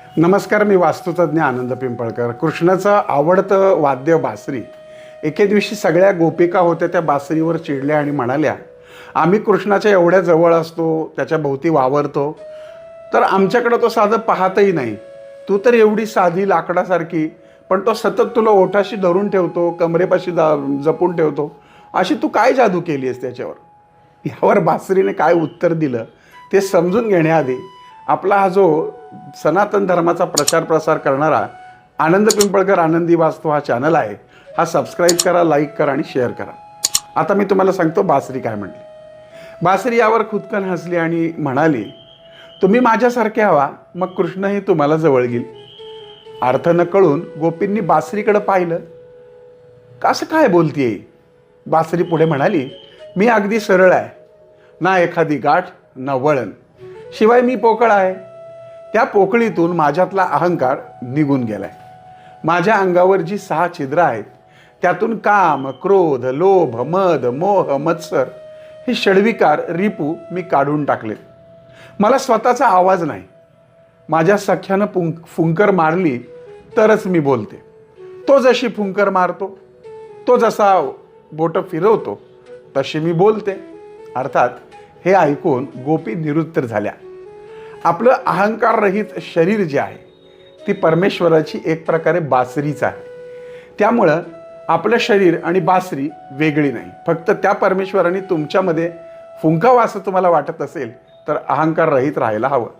नमस्कार मी वास्तुतज्ञ आनंद पिंपळकर. कृष्णाचं आवडतं वाद्य बासरी. एके दिवशी सगळ्या गोपिका होत्या त्या बासरीवर चिडल्या आणि म्हणाल्या आम्ही कृष्णाच्या एवढ्या जवळ असतो त्याच्या भोवती वावरतो तर आमच्याकडं तो साधं पाहतही नाही. तू तर एवढी साधी लाकडासारखी पण तो सतत तुला ओठाशी धरून ठेवतो कमरेपाशी जा जपून ठेवतो. अशी तू काय जादू केली आहेस त्याच्यावर? यावर बासरीने काय उत्तर दिलं ते समजून घेण्याआधी आपला हा जो सनातन धर्माचा प्रचार प्रसार करणारा आनंद पिंपळकर आनंदी वास्तू हा चॅनल आहे हा सबस्क्राईब करा लाईक करा आणि शेअर करा. आता मी तुम्हाला सांगतो बासरी काय म्हटली. बासरी यावर खुदकन हसली आणि म्हणाली तुम्ही माझ्यासारखे हवा मग कृष्णही तुम्हाला जवळ घेईल. अर्थ न कळून गोपींनी बासरीकडं पाहिलं. का असं काय बोलतीये? बासरी पुढे म्हणाली मी अगदी सरळ आहे. ना एखादी गाठ ना वळण. शिवाय मी पोकळ आहे. त्या पोकळीतून माझ्यातला अहंकार निघून गेलाय. माझ्या अंगावर जी सहा छिद्र आहेत त्यातून काम क्रोध लोभ मद मोह मत्सर हे षडविकार रिपू मी काढून टाकले मला स्वतःचा आवाज नाही. माझ्या सख्यानं पुं फुंकर मारली तरच मी बोलते. तो जशी फुंकर मारतो तो जसा बोटं फिरवतो तशी मी बोलते. अर्थात हे ऐकून गोपी निरुत्तर झाल्या. आपलं अहंकाररहित शरीर जे आहे ती परमेश्वराची एक प्रकारे बासरीच आहे. त्यामुळं आपलं शरीर आणि बासरी वेगळी नाही. फक्त त्या परमेश्वराने तुमच्यामध्ये फुंकावं असं तुम्हाला वाटत असेल तर अहंकार रहित राहायला हवं.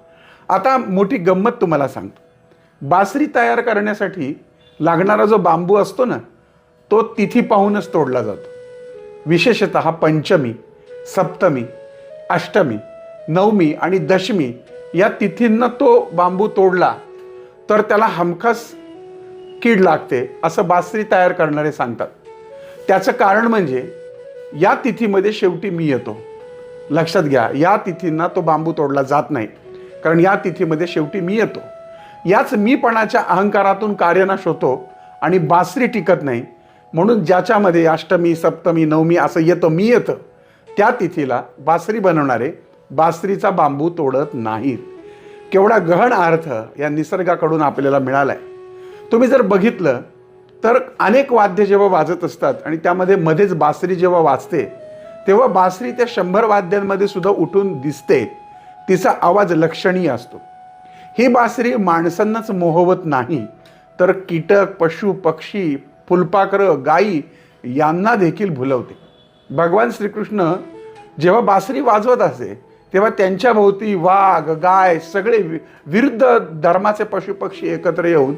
आता मोठी गंमत तुम्हाला सांगतो. बासरी तयार करण्यासाठी लागणारा जो बांबू असतो ना तो तिथी पाहूनच तोडला जातो. विशेषत पंचमी सप्तमी अष्टमी नवमी आणि दशमी या तिथींना तो बांबू तोडला तर त्याला हमखास कीड लागते असं बासरी तयार करणारे सांगतात. त्याचं कारण म्हणजे या तिथीमध्ये शेवटी मी येतो. लक्षात घ्या या तिथींना तो बांबू तोडला जात नाही. कारण या तिथीमध्ये शेवटी मी येतो. याच मीपणाच्या अहंकारातून कार्यनाश होतो आणि बासरी टिकत नाही. म्हणून ज्याच्यामध्ये अष्टमी सप्तमी नवमी असं येतं मी येतं. त्या तिथीला बासरी बनवणारे बासरीचा बांबू तोडत नाहीत. केवढा गहन अर्थ या निसर्गाकडून आपल्याला मिळाला आहे तुम्ही जर बघितलं तर अनेक वाद्य जेव्हा वाजत असतात आणि त्यामध्ये मध्येच बासरी जेव्हा वाजते तेव्हा बासरी त्या शंभर वाद्यांमध्ये सुद्धा उठून दिसते. तिचा आवाज लक्षणीय असतो. ही बासरी माणसांनाच मोहवत नाही तर कीटक पशु पक्षी फुलपाखरं गायी यांना देखील भुलवते. भगवान श्रीकृष्ण जेव्हा बासरी वाजवत असे तेव्हा त्यांच्या भोवती वाघ गाय सगळे वि- विरुद्ध धर्माचे पशुपक्षी एकत्र येऊन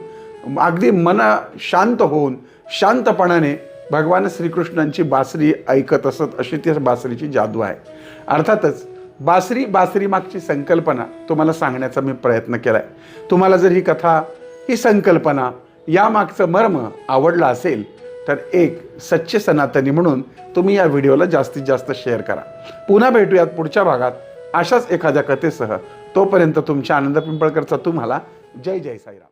अगदी मन शांत होऊन शांतपणाने भगवान श्रीकृष्णांची बासरी ऐकत असत अशी त्या बासरीची जादू आहे. अर्थातच बासरी बासरी मागची संकल्पना तुम्हाला सांगण्याचा मी प्रयत्न केला आहे तुम्हाला जर ही कथा ही संकल्पना यामागचं मर्म आवडलं असेल तर एक सच्चे सनातनी म्हणून तुम्ही या व्हिडिओला जास्तीत जास्त शेअर करा. पुन्हा भेटूयात पुढच्या भागात. अशाच एखाद्या कथेसह तोपर्यंत तुमच्या आनंद पिंपळकरचा तुम्हाला जय जय साईराम.